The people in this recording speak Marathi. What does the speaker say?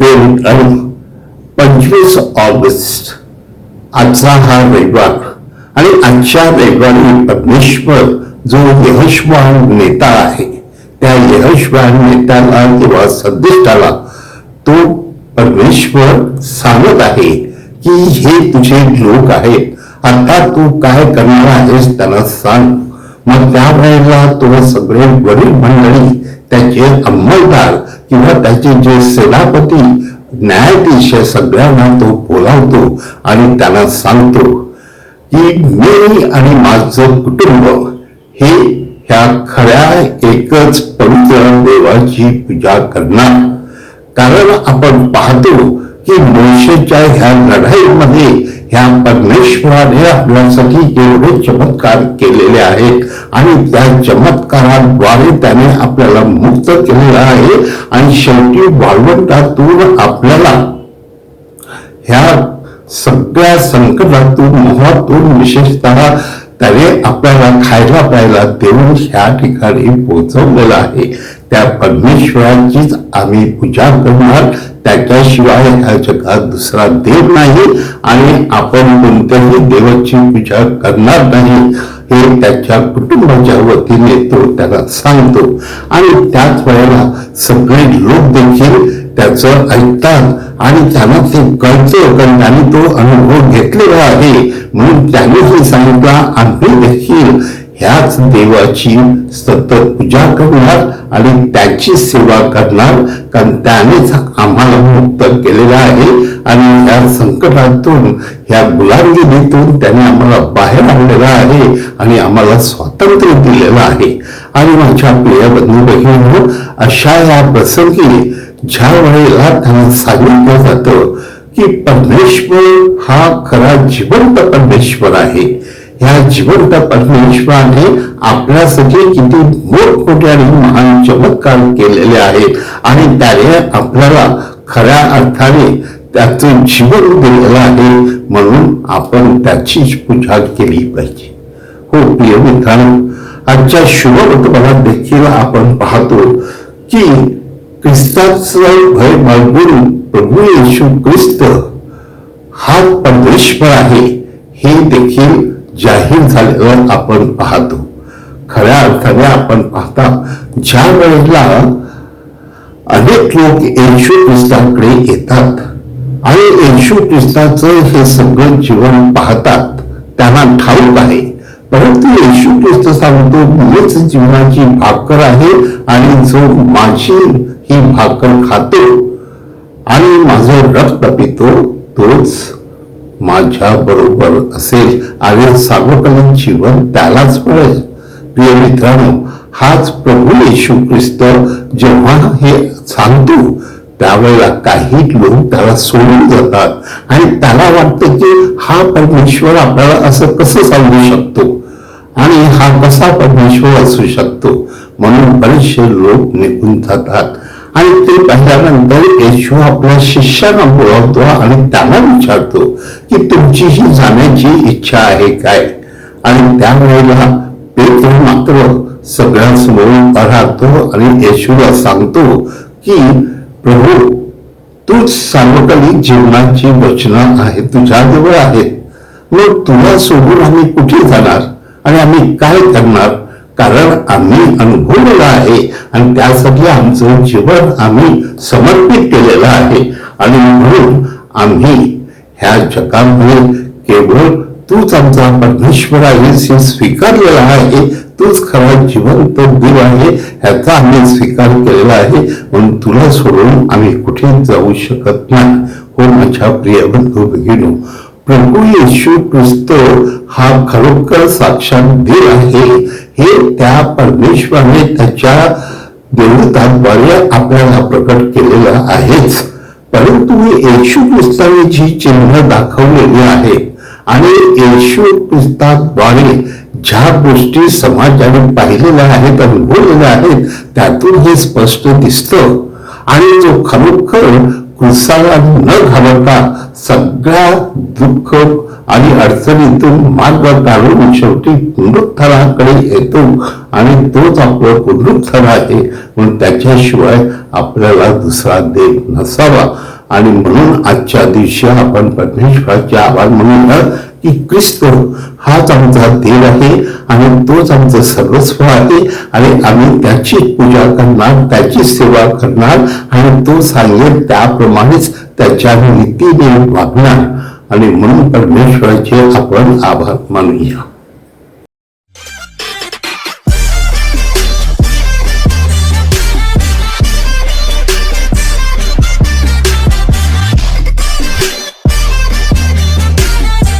मित्रांनो पंचवीस ऑगस्ट आजचा हा रविवार आणि आजच्या रविवारी परमेश्वर जो यशवान नेता आहे. त्या यशवान नेत्याला किंवा संदेशाला तो परमेश्वर सांगत आहे की हे तुझे लोक आहेत. आता तू काय करणार आहेस त्यांना सांग. मग त्या वेळेला तो सगळे वडील मंडळी त्याचे अंमलदार किंवा त्याचे जे सेनापती न्यायाधीश या सगळ्यांना तो बोलावतो आणि त्यांना सांगतो की मी आणि माझं कुटुंब हे ह्या खऱ्या एकच पवित्र देवाची पूजा करणार. कारण आपण पाहतो की मोशेच्या ह्या लढाईमध्ये ह्या परमेश्वराने आपल्यासाठी जेवढे चमत्कार केलेले आहेत. आणि त्या चमत्काराद्वारे त्याने आपल्याला मुक्त केलेला आहे. आणि शेवटी वाळवंटातून आपल्याला ह्या सगळ्या संकटातून मोहातून विशेषतः त्याने आपल्याला खायला प्यायला देऊन ह्या ठिकाणी पोहोचवलेलं आहे. त्या परमेश्वराचीच आम्ही पूजा करणार. त्याच्याशिवाय ह्या जगात दुसरा देव नाही आणि आपण कोणत्याही देवाची पूजा करणार नाही हे त्याच्या कुटुंबाच्या वतीने तो त्याला सांगतो. आणि त्याच वेळेला सगळे लोक देखील त्याचं ऐकतात आणि त्यांना ते कळतं कारण त्याने तो अनुभव घेतलेला आहे. म्हणून त्याने सांगितला आम्ही देखील ह्याच देवाची सतत पूजा करणार आणि त्याची सेवा करणार. कारण त्यानेच आम्हाला मुक्त केलेला आहे. आणि या संकटातून ह्या गुलामगिरीतून त्याने आम्हाला बाहेर आणलेला आहे आणि आम्हाला स्वातंत्र्य दिलेलं आहे. आणि माझ्या प्रिय बंधू बहिणी अशा या प्रसंगी ज्या वेळेला त्यांना सांगितलं जातं की परमेश्वर हा खरा जिवंत परमेश्वर आहे ह्या जिवंत परमेश्वराने आपल्यासाठी किती मोठमोठे आणि महान चमत्कार केलेले आहेत. आणि त्याने आपल्याला खऱ्या अर्थाने त्याचं जीवन दिलेलं आहे. म्हणून आपण त्याचीच पूजा केली पाहिजे. हो प्रिय मित्रांनो आजच्या शुभवर्तमानात देखील आपण पाहतो की ख्रिस्ताचं भय बाळगून प्रभू येशू ख्रिस्त हा परमेश्वर आहे. हे देखील जाहीर झाल्यावर आपण पाहतो. खऱ्या अर्थाने आपण पाहता ज्या वेळेला अनेक लोक येशू ख्रिस्ताकडे येतात आणि येशू ख्रिस्ताचं हे सगळं जीवन पाहतात त्यांना ठाऊक आहे. परंतु येशू ख्रिस्त सांगतो मीच जीवनाची भाकर आहे आणि जो माझी ही भाकर खातो आणि माझं रक्त पितो तोच माझ्या बरोबर असेल आणि सार्वकालीन जीवन त्यालाच मिळेल. प्रिय मित्रांनो हाच प्रभू येशू ख्रिस्त जेव्हा हे सांगतो त्यावेळेला काही लोक त्याला सोडून जातात. आणि त्याला वाटतं की हा परमेश्वर आपल्याला असं कसं सांगू शकतो? आणि हा कसा परमेश्वर असू शकतो? म्हणून बरेचसे लोक निघून जातात. आणि ते पाहिल्यानंतर येशू आपल्या शिष्यांना बोलावतो आणि त्यांना विचारतो की तुमची ही जाण्याची इच्छा आहे काय? आणि त्यावेळेला पेत्र मात्र सगळ्यांसमोर राहतो आणि येशूला सांगतो की प्रभू तूच सार्वकालिक जीवनाची वचना आहे तुझ्याजवळ आहे. मग तुला सोडून आम्ही कुठे जाणार? आणि आम्ही काय करणार? कारण आम्ही अनुभवलेलं आहे आणि त्यासाठी आमचं जीवन आम्ही समर्पित केलेलं आहे. आणि म्हणून आम्ही ह्या जगामध्ये केवळ तूच आमचा परमेश्वर आहेस हे स्वीकारलेला आहे तूच खरा जिवंत देव आहे ह्याचा आम्ही स्वीकार केलेला आहे. म्हणून तुला सोडून आम्ही कुठे जाऊ शकत नाही. हो माझ्या प्रिय बंधू भगिनो प्रभू येशू ख्रिस्त हा खरोखर साक्षात देव आहे. हे त्या परमेश्वराने त्याच्या देवताद्वारे आपल्याला प्रकट केलेलं आहेच. परंतु येशू ख्रिस्ताने जी चिन्ह दाखवलेली आहे आणि येशू ख्रिस्ताद्वारे ज्या गोष्टी समाजाने पाहिलेल्या आहेत अनुभवलेल्या आहेत त्यातून हे स्पष्ट दिसतं. आणि जो खरोखर कुसाला न घालवता सगळ्या दुःख आणि अडचणीतून मार्ग काढून शेवटी पुनरुत्थानाकडे येतो आणि तोच आपलं पुनरुत्थान आहे. म्हणून त्याच्याशिवाय आपल्याला दुसरा देव नसावा. आणि म्हणून आजच्या दिवशी आपण परमेश्वराचे आभार म्हणून की ख्रिस्त हाच आमचा देव आहे आणि तोच आमचं सर्वस्व आहे. आणि आम्ही त्याची पूजा करणार त्याची सेवा करणार आणि तो सांगेल त्याप्रमाणेच त्याच्या नीतीने वागणार. आणि म्हणून परमेश्वराचे आपण आभार मानूया.